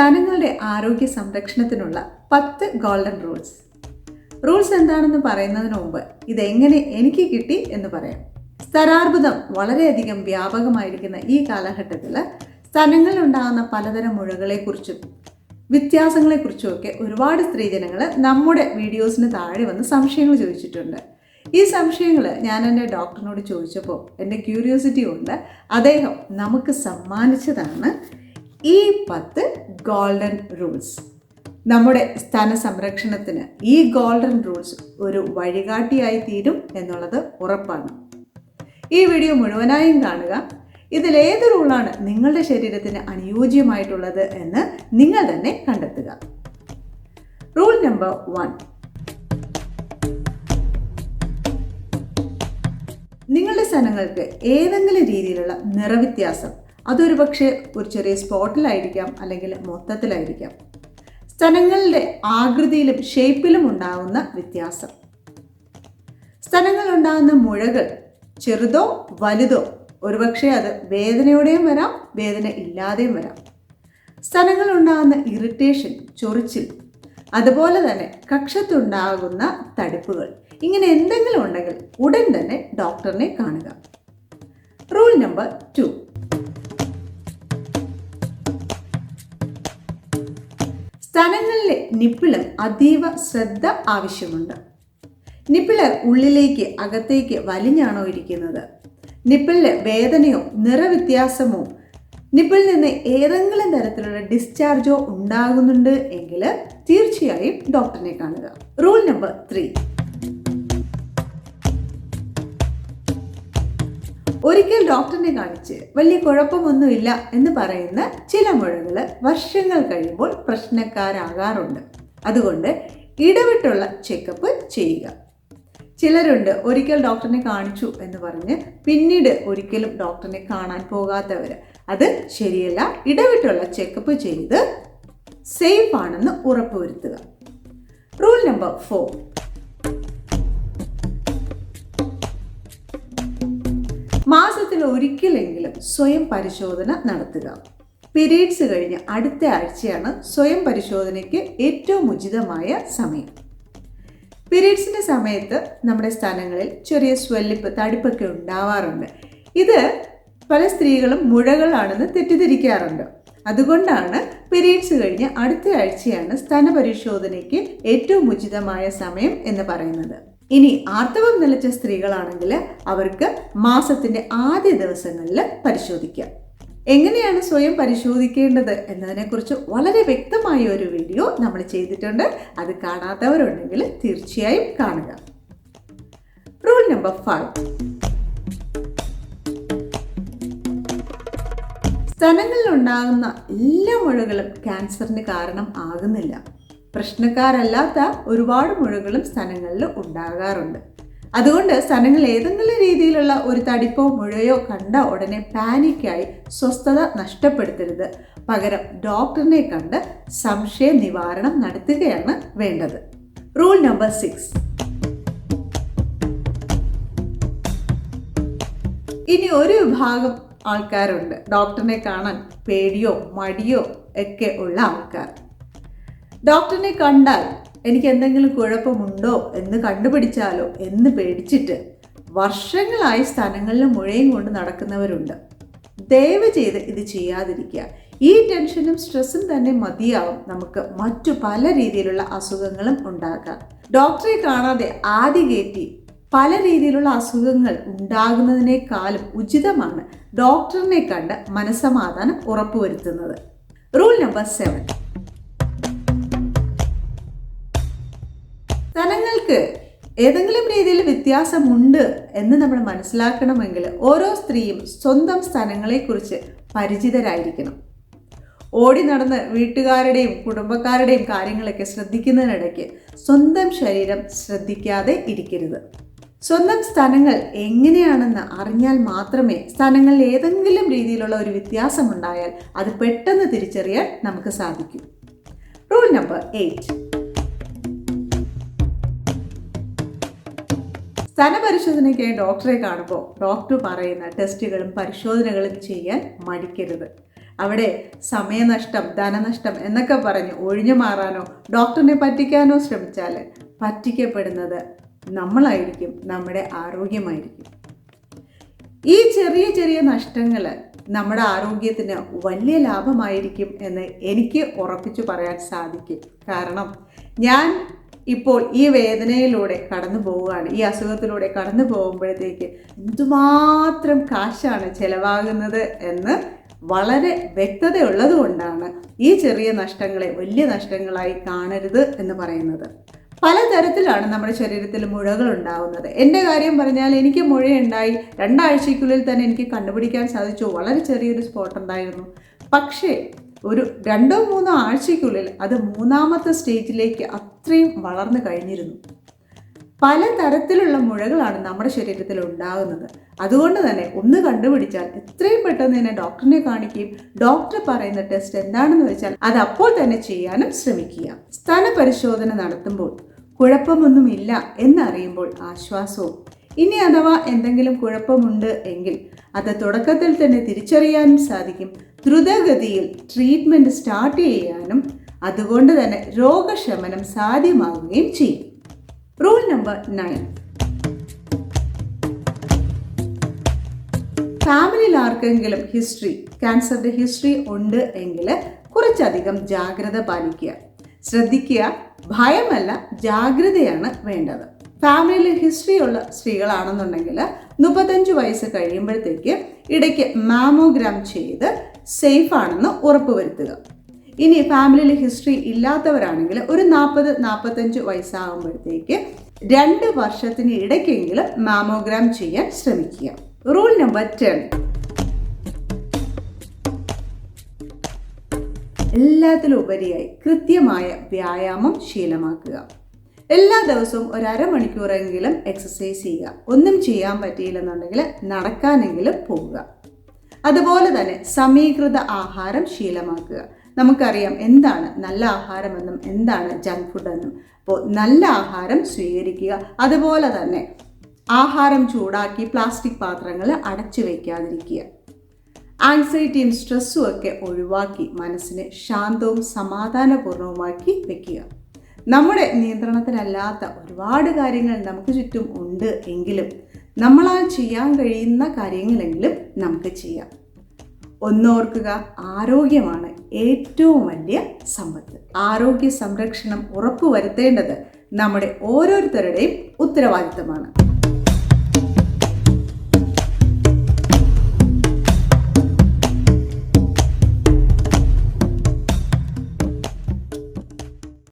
സ്ഥാനങ്ങളുടെ ആരോഗ്യ സംരക്ഷണത്തിനുള്ള പത്ത് golden rules. Rules എന്താണെന്ന് പറയുന്നതിന് മുമ്പ് ഇതെങ്ങനെ എനിക്ക് കിട്ടി എന്ന് പറയാം. സ്തരാർബുദം വളരെയധികം വ്യാപകമായിരിക്കുന്ന ഈ കാലഘട്ടത്തിൽ സ്ഥലങ്ങളിലുണ്ടാകുന്ന പലതരം മുഴകളെക്കുറിച്ചും വ്യത്യാസങ്ങളെക്കുറിച്ചുമൊക്കെ ഒരുപാട് സ്ത്രീജനങ്ങൾ നമ്മുടെ വീഡിയോസിന് താഴെ വന്ന് സംശയങ്ങൾ ചോദിച്ചിട്ടുണ്ട്. ഈ സംശയങ്ങൾ ഞാൻ എന്റെ ഡോക്ടറിനോട് ചോദിച്ചപ്പോൾ എന്റെ ക്യൂരിയോസിറ്റി കൊണ്ട് അദ്ദേഹം നമുക്ക് സമ്മാനിച്ചതാണ് ഈ പത്ത് ഗോൾഡൻ റൂൾസ്. നമ്മുടെ സ്ഥാന സംരക്ഷണത്തിന് ഈ ഗോൾഡൻ റൂൾസ് ഒരു വഴികാട്ടിയായി തീരും എന്നുള്ളത് ഉറപ്പാണ്. ഈ വീഡിയോ മുഴുവനായും കാണുക. ഇതിലേത് റൂളാണ് നിങ്ങളുടെ ശരീരത്തിന് അനുയോജ്യമായിട്ടുള്ളത് എന്ന് നിങ്ങൾ തന്നെ കണ്ടെത്തുക. Rule number one. നിങ്ങളുടെ സ്ഥലങ്ങൾക്ക് ഏതെങ്കിലും രീതിയിലുള്ള നിറവ്യത്യാസം അതൊരു പക്ഷേ ഒരു ചെറിയ സ്പോട്ടിലായിരിക്കാം അല്ലെങ്കിൽ മൊത്തത്തിലായിരിക്കാം. സ്ഥലങ്ങളുടെ ആകൃതിയിലും ഷേപ്പിലും ഉണ്ടാകുന്ന വ്യത്യാസം. സ്ഥലങ്ങളുണ്ടാകുന്ന മുഴകൾ ചെറുതോ വലുതോ ഒരുപക്ഷെ അത് വേദനയോടെയും വരാം വേദന ഇല്ലാതെയും വരാം. സ്ഥലങ്ങളുണ്ടാകുന്ന ഇറിറ്റേഷൻ ചൊറിച്ചിൽ അതുപോലെ തന്നെ കക്ഷത്തുണ്ടാകുന്ന തടിപ്പുകൾ. ഇങ്ങനെ എന്തെങ്കിലും ഉണ്ടെങ്കിൽ ഉടൻ തന്നെ ഡോക്ടറിനെ കാണുക. റൂൾ നമ്പർ ടു സ്ഥലങ്ങളിലെ നിപ്പിളർ അതീവ ശ്രദ്ധ ആവശ്യമുണ്ട്. നിപ്പിളർ ഉള്ളിലേക്ക് അകത്തേക്ക് വലിഞ്ഞാണോ ഇരിക്കുന്നത്? നിപ്പിളിലെ വേദനയോ നിറവ്യത്യാസമോ? നിപ്പിളിൽ നിന്ന് ഏതെങ്കിലും തരത്തിലുള്ള ഡിസ്ചാർജോ ഉണ്ടാകുന്നുണ്ട് എങ്കിൽ തീർച്ചയായും ഡോക്ടറിനെ കാണുക. റൂൾ നമ്പർ ത്രീ ഒരിക്കൽ ഡോക്ടറിനെ കാണിച്ച് വലിയ കുഴപ്പമൊന്നുമില്ല എന്ന് പറയുന്ന ചില മുഴകൾ വർഷങ്ങൾ കഴിയുമ്പോൾ പ്രശ്നക്കാരാകാറുണ്ട്. അതുകൊണ്ട് ഇടവിട്ടുള്ള ചെക്കപ്പ് ചെയ്യുക. ചിലരുണ്ട് ഒരിക്കൽ ഡോക്ടറിനെ കാണിച്ചു എന്ന് പറഞ്ഞ് പിന്നീട് ഒരിക്കലും ഡോക്ടറിനെ കാണാൻ പോകാത്തവർ അത് ശരിയല്ല ഇടവിട്ടുള്ള ചെക്കപ്പ് ചെയ്ത് സേഫ് ആണെന്ന് ഉറപ്പുവരുത്തുക. Rule number four. മാസത്തിൽ ഒരിക്കലെങ്കിലും സ്വയം പരിശോധന നടത്തുക. പീരീഡ്സ് കഴിഞ്ഞ് അടുത്ത ആഴ്ചയാണ് സ്വയം പരിശോധനയ്ക്ക് ഏറ്റവും ഉചിതമായ സമയം. പീരീഡ്സിന്റെ സമയത്ത് നമ്മുടെ സ്ഥലങ്ങളിൽ ചെറിയ സ്വെല്ലിപ്പ് തടിപ്പൊക്കെ ഉണ്ടാവാറുണ്ട്. ഇത് പല സ്ത്രീകളും മുഴകളാണെന്ന് തെറ്റിദ്ധരിക്കാറുണ്ട്. അതുകൊണ്ടാണ് പീരീഡ്സ് കഴിഞ്ഞ് അടുത്ത ആഴ്ചയാണ് സ്തന പരിശോധനയ്ക്ക് ഏറ്റവും ഉചിതമായ സമയം എന്ന് പറയുന്നത്. ഇനി ആർത്തവം നിലച്ച സ്ത്രീകളാണെങ്കിൽ അവർക്ക് മാസത്തിന്റെ ആദ്യ ദിവസങ്ങളിൽ പരിശോധിക്കാം. എങ്ങനെയാണ് സ്വയം പരിശോധിക്കേണ്ടത് എന്നതിനെക്കുറിച്ച് വളരെ വ്യക്തമായ ഒരു വീഡിയോ നമ്മൾ ചെയ്തിട്ടുണ്ട്. അത് കാണാത്തവരുണ്ടെങ്കിൽ തീർച്ചയായും കാണുക. Rule number five. സ്ഥലങ്ങളിലുണ്ടാകുന്ന എല്ലാ മുഴകളും ക്യാൻസറിന് കാരണം ആകുന്നില്ല. പ്രശ്നക്കാരല്ലാത്ത ഒരുപാട് മുഴകളും സ്ഥലങ്ങളിൽ ഉണ്ടാകാറുണ്ട്. അതുകൊണ്ട് സ്ഥലങ്ങൾ ഏതെങ്കിലും രീതിയിലുള്ള ഒരു തടിപ്പോ മുഴയോ കണ്ട ഉടനെ പാനിക്കായി സ്വസ്ഥത നഷ്ടപ്പെടുത്തരുത്. പകരം ഡോക്ടറിനെ കണ്ട് സംശയ നിവാരണം നടത്തുകയാണ് വേണ്ടത്. Rule number six. ഇനി ഒരു വിഭാഗം ആൾക്കാരുണ്ട്. ഡോക്ടറിനെ കാണാൻ പേടിയോ മടിയോ ഒക്കെ ഉള്ള ആൾക്കാർ. ഡോക്ടറിനെ കണ്ടാൽ എനിക്ക് എന്തെങ്കിലും കുഴപ്പമുണ്ടോ എന്ന് കണ്ടുപിടിച്ചാലോ എന്ന് പേടിച്ചിട്ട് വർഷങ്ങളായി സ്ഥലങ്ങളിൽ മുഴയും കൊണ്ട് നടക്കുന്നവരുണ്ട്. ദയവ് ചെയ്ത് ഇത് ചെയ്യാതിരിക്കുക. ഈ ടെൻഷനും സ്ട്രെസ്സും തന്നെ മതിയാവും. നമുക്ക് മറ്റു പല രീതിയിലുള്ള അസുഖങ്ങളും ഉണ്ടാക്കാം. ഡോക്ടറെ കാണാതെ ആദ്യ കയറ്റി പല രീതിയിലുള്ള അസുഖങ്ങൾ ഉണ്ടാകുന്നതിനേക്കാളും ഉചിതമാണ് ഡോക്ടറിനെ കണ്ട് മനസമാധാനം ഉറപ്പുവരുത്തുന്നത്. Rule number seven. സ്ഥലങ്ങൾക്ക് ഏതെങ്കിലും രീതിയിൽ വ്യത്യാസമുണ്ട് എന്ന് നമ്മൾ മനസ്സിലാക്കണമെങ്കിൽ ഓരോ സ്ത്രീയും സ്വന്തം സ്ഥലങ്ങളെക്കുറിച്ച് പരിചിതരായിരിക്കണം. ഓടി നടന്ന് വീട്ടുകാരുടെയും കുടുംബക്കാരുടെയും കാര്യങ്ങളൊക്കെ ശ്രദ്ധിക്കുന്നതിനിടയ്ക്ക് സ്വന്തം ശരീരം ശ്രദ്ധിക്കാതെ ഇരിക്കരുത്. സ്വന്തം സ്ഥലങ്ങൾ എങ്ങനെയാണെന്ന് അറിഞ്ഞാൽ മാത്രമേ സ്ഥലങ്ങളിൽ ഏതെങ്കിലും രീതിയിലുള്ള ഒരു വ്യത്യാസമുണ്ടായാൽ അത് പെട്ടെന്ന് തിരിച്ചറിയാൻ നമുക്ക് സാധിക്കൂ. Rule number eight. സ്ഥാനപരിശോധനയ്ക്കായി ഡോക്ടറെ കാണുമ്പോൾ ഡോക്ടർ പറയുന്ന ടെസ്റ്റുകളും പരിശോധനകളും ചെയ്യാൻ മടിക്കരുത്. അവിടെ സമയനഷ്ടം ധനനഷ്ടം എന്നൊക്കെ പറഞ്ഞ് ഒഴിഞ്ഞു മാറാനോ ഡോക്ടറിനെ പറ്റിക്കാനോ ശ്രമിച്ചാൽ പറ്റിക്കപ്പെടുന്നത് നമ്മളായിരിക്കും നമ്മുടെ ആരോഗ്യമായിരിക്കും. ഈ ചെറിയ ചെറിയ നഷ്ടങ്ങൾ നമ്മുടെ ആരോഗ്യത്തിന് വലിയ ലാഭമായിരിക്കും എന്ന് എനിക്ക് ഉറപ്പിച്ചു പറയാൻ സാധിക്കും. കാരണം ഞാൻ ഇപ്പോൾ ഈ വേദനയിലൂടെ കടന്നു പോവുകയാണ്. ഈ അസുഖത്തിലൂടെ കടന്നു പോകുമ്പോഴത്തേക്ക് എന്തുമാത്രം കാശാണ് ചിലവാകുന്നത് എന്ന് വളരെ വ്യക്തതയുള്ളത് കൊണ്ടാണ് ഈ ചെറിയ നഷ്ടങ്ങളെ വലിയ നഷ്ടങ്ങളായി കാണരുത് എന്ന് പറയുന്നത്. പലതരത്തിലാണ് നമ്മുടെ ശരീരത്തിൽ മുഴകൾ ഉണ്ടാവുന്നത്. എന്റെ കാര്യം പറഞ്ഞാൽ എനിക്ക് മുഴയുണ്ടായി. രണ്ടാഴ്ചയ്ക്കുള്ളിൽ തന്നെ എനിക്ക് കണ്ടുപിടിക്കാൻ സാധിച്ചു. വളരെ ചെറിയൊരു സ്പോട്ട് ഉണ്ടായിരുന്നു. പക്ഷേ ഒരു രണ്ടോ മൂന്നോ ആഴ്ചയ്ക്കുള്ളിൽ അത് മൂന്നാമത്തെ സ്റ്റേജിലേക്ക് അത്രയും വളർന്നു കഴിഞ്ഞിരുന്നു. പല തരത്തിലുള്ള മുഴകളാണ് നമ്മുടെ ശരീരത്തിൽ ഉണ്ടാകുന്നത്. അതുകൊണ്ട് തന്നെ ഒന്ന് കണ്ടുപിടിച്ചാൽ എത്രയും പെട്ടെന്ന് തന്നെ ഡോക്ടറിനെ കാണിക്കുകയും ഡോക്ടർ പറയുന്ന ടെസ്റ്റ് എന്താണെന്ന് വെച്ചാൽ അത് അപ്പോൾ തന്നെ ചെയ്യാനും ശ്രമിക്കുക. സ്ഥല പരിശോധന നടത്തുമ്പോൾ കുഴപ്പമൊന്നുമില്ല എന്നറിയുമ്പോൾ ആശ്വാസവും. ഇനി അഥവാ എന്തെങ്കിലും കുഴപ്പമുണ്ട് എങ്കിൽ അത് തുടക്കത്തിൽ തന്നെ തിരിച്ചറിയാനും സാധിക്കും. ദ്രുതഗതിയിൽ ട്രീറ്റ്മെന്റ് സ്റ്റാർട്ട് ചെയ്യാനും അതുകൊണ്ട് തന്നെ രോഗശമനം സാധ്യമാവുകയും ചെയ്യും. റൂൾ നമ്പർ നയൻ ഫാമിലിയിൽ ആർക്കെങ്കിലും ഹിസ്റ്ററി ക്യാൻസറിന്റെ ഹിസ്റ്ററി ഉണ്ട് എങ്കിൽ കുറച്ചധികം ജാഗ്രത പാലിക്കുക. ശ്രദ്ധിക്കുക ഭയമല്ല ജാഗ്രതയാണ് വേണ്ടത്. ഫാമിലിയിൽ ഹിസ്റ്ററി ഉള്ള സ്ത്രീകളാണെന്നുണ്ടെങ്കിൽ മുപ്പത്തഞ്ച് വയസ്സ് കഴിയുമ്പോഴത്തേക്ക് ഇടയ്ക്ക് മാമോഗ്രാം ചെയ്ത് സേഫ് ആണെന്ന് ഉറപ്പുവരുത്തുക. ഇനി ഫാമിലിയിൽ ഹിസ്റ്ററി ഇല്ലാത്തവരാണെങ്കിൽ ഒരു നാൽപ്പത് നാൽപ്പത്തഞ്ച് വയസ്സാകുമ്പോഴത്തേക്ക് രണ്ട് വർഷത്തിന് ഇടയ്ക്കെങ്കിലും മാമോഗ്രാം ചെയ്യാൻ ശ്രമിക്കുക. റൂൾ നമ്പർ ടെൻ എല്ലാത്തിലും ഉപരിയായി കൃത്യമായ വ്യായാമം ശീലമാക്കുക. എല്ലാ ദിവസവും ഒരു അരമണിക്കൂറെങ്കിലും എക്സസൈസ് ചെയ്യുക. ഒന്നും ചെയ്യാൻ പറ്റിയില്ലെന്നുണ്ടെങ്കിൽ നടക്കാനെങ്കിലും പോവുക. അതുപോലെ തന്നെ സമീകൃത ആഹാരം ശീലമാക്കുക. നമുക്കറിയാം എന്താണ് നല്ല ആഹാരമെന്നും എന്താണ് ജങ്ക് ഫുഡെന്നും അപ്പോൾ നല്ല ആഹാരം സ്വീകരിക്കുക. അതുപോലെ തന്നെ ആഹാരം ചൂടാക്കി പ്ലാസ്റ്റിക് പാത്രങ്ങൾ അടച്ചു വയ്ക്കാതിരിക്കുക ആൻസൈറ്റിയും സ്ട്രെസ്സും ഒക്കെ ഒഴിവാക്കി മനസ്സിനെ ശാന്തവും സമാധാനപൂർണവുമാക്കി വയ്ക്കുക നമ്മുടെ നിയന്ത്രണത്തിലല്ലാത്ത ഒരുപാട് കാര്യങ്ങൾ നമുക്ക് ചുറ്റും ഉണ്ട് എങ്കിലും നമ്മളാൽ ചെയ്യാൻ കഴിയുന്ന കാര്യങ്ങളെങ്കിലും നമുക്ക് ചെയ്യാം. ഒന്നോർക്കുക ആരോഗ്യമാണ് ഏറ്റവും വലിയ സമ്പത്ത്. ആരോഗ്യ സംരക്ഷണം ഉറപ്പുവരുത്തേണ്ടത് നമ്മുടെ ഓരോരുത്തരുടെയും ഉത്തരവാദിത്തമാണ്.